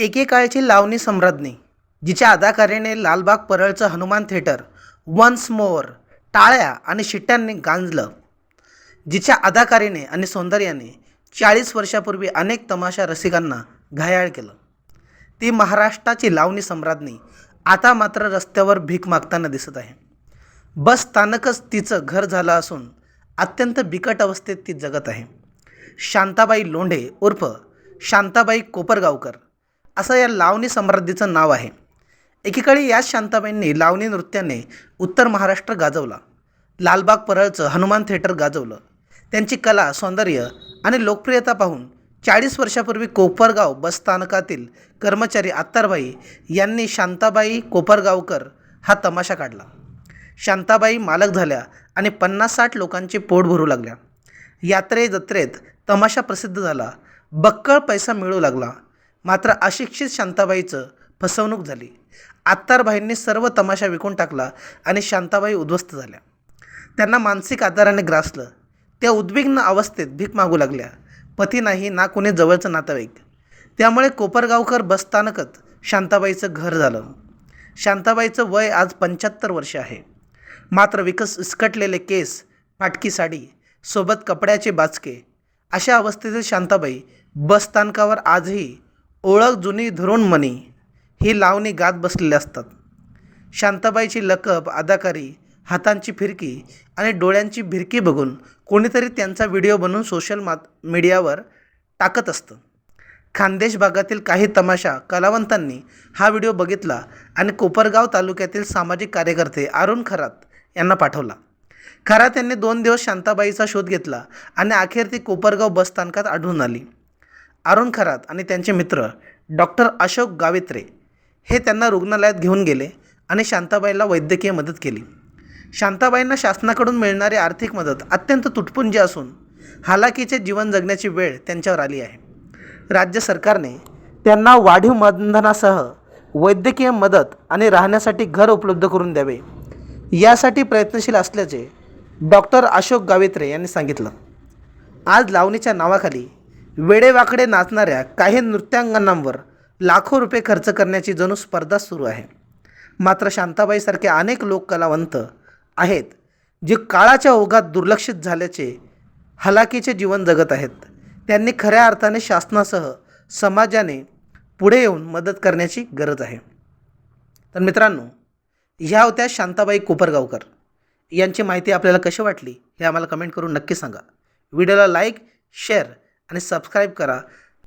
एकेकाळची लावणी सम्राज्ञी जिच्या अदाकारीने लालबाग परळचं हनुमान थिएटर वन्स मोअर टाळ्या आणि शिट्ट्यांनी गांजलं जिच्या अदाकारीने आणि सौंदर्याने चाळीस वर्षापूर्वी अनेक तमाशा रसिकांना घायाळ केलं. ती महाराष्ट्राची लावणी सम्राज्ञी आता मात्र रस्त्यावर भीक मागताना दिसत आहे. बस स्थानकच तिचं घर झालं असून अत्यंत बिकट अवस्थेत ती जगत आहे. शांताबाई लोंढे उर्फ शांताबाई कोपरगावकर असं या लावणी सम्राज्ञीचं नाव आहे. एकीकडे याच शांताबाईंनी लावणी नृत्याने उत्तर महाराष्ट्र गाजवला. लालबाग परळचं हनुमान थिएटर गाजवलं. त्यांची कला सौंदर्य आणि लोकप्रियता पाहून चाळीस वर्षापूर्वी कोपरगाव बसस्थानकातील कर्मचारी अत्तारबाई यांनी शांताबाई कोपरगावकर हा तमाशा काढला. शांताबाई मालक झाल्या आणि पन्नास साठ लोकांचे पोट भरू लागल्या. यात्रे जत्रेत तमाशा प्रसिद्ध झाला. बक्कळ पैसा मिळू लागला. मात्र अशिक्षित शांताबाईचं फसवणूक झाली. आत्तारबाईंनी सर्व तमाशा विकून टाकला आणि शांताबाई उद्ध्वस्त झाल्या. त्यांना मानसिक आजाराने ग्रासलं. त्या उद्विग्न अवस्थेत भीक मागू लागल्या. पती नाही ना कोणी जवळचं नातेवाईक. त्यामुळे कोपरगावकर बसस्थानकच शांताबाईचं घर झालं. शांताबाईचं वय आज पंच्याहत्तर वर्ष आहे. मात्र विकस विस्कटलेले केस फाटकी साडी सोबत कपड्याचे बाचके अशा अवस्थेतील शांताबाई बसस्थानकावर आजही ओळख जुनी धरून मनी ही लावणी गात बसलेली असतात. शांताबाईची लकब अदाकारी हातांची फिरकी आणि डोळ्यांची भिरकी बघून कोणीतरी त्यांचा व्हिडिओ बनवून सोशल मा मीडियावर टाकत असतं. खानदेश भागातील काही तमाशा कलावंतांनी हा व्हिडिओ बघितला आणि कोपरगाव तालुक्यातील सामाजिक कार्यकर्ते अरुण खरात यांना पाठवला. खरात यांनी दोन दिवस शांताबाईचा शोध घेतला आणि अखेर ती कोपरगाव बसस्थानकात आढळून आली. अरुण खरात आणि त्यांचे मित्र डॉक्टर अशोक गावित्रे हे त्यांना रुग्णालयात घेऊन गेले आणि शांताबाईला वैद्यकीय मदत केली. शांताबाईंना शासनाकडून मिळणारी आर्थिक मदत अत्यंत तुटपुंजी असून हालाकीचे जीवन जगण्याची वेळ त्यांच्यावर आली आहे. राज्य सरकारने त्यांना वाढीव मानधनासह वैद्यकीय मदत आणि राहण्यासाठी घर उपलब्ध करून द्यावे यासाठी प्रयत्नशील असल्याचे डॉक्टर अशोक गावित्रे यांनी सांगितलं. आज लावणीच्या नावाखाली वेडेवाकडे नाचणाऱ्या काही नृत्यांगनांवर लाखो रुपये खर्च करण्याची जणू स्पर्धा सुरू आहे. मात्र शांताबाईसारखे अनेक लोक कलावंत आहेत जे काळाच्या ओघात दुर्लक्षित झाल्याचे हलाखीचे जीवन जगत आहेत. त्यांनी खऱ्या अर्थाने शासनासह समाजाने पुढे येऊन मदत करण्याची गरज आहे. तर मित्रांनो ह्या होत्या शांताबाई कोपरगावकर. यांची माहिती आपल्याला कशी वाटली हे आम्हाला कमेंट करून नक्की सांगा. व्हिडिओला लाईक शेअर आणि सबस्क्राईब करा.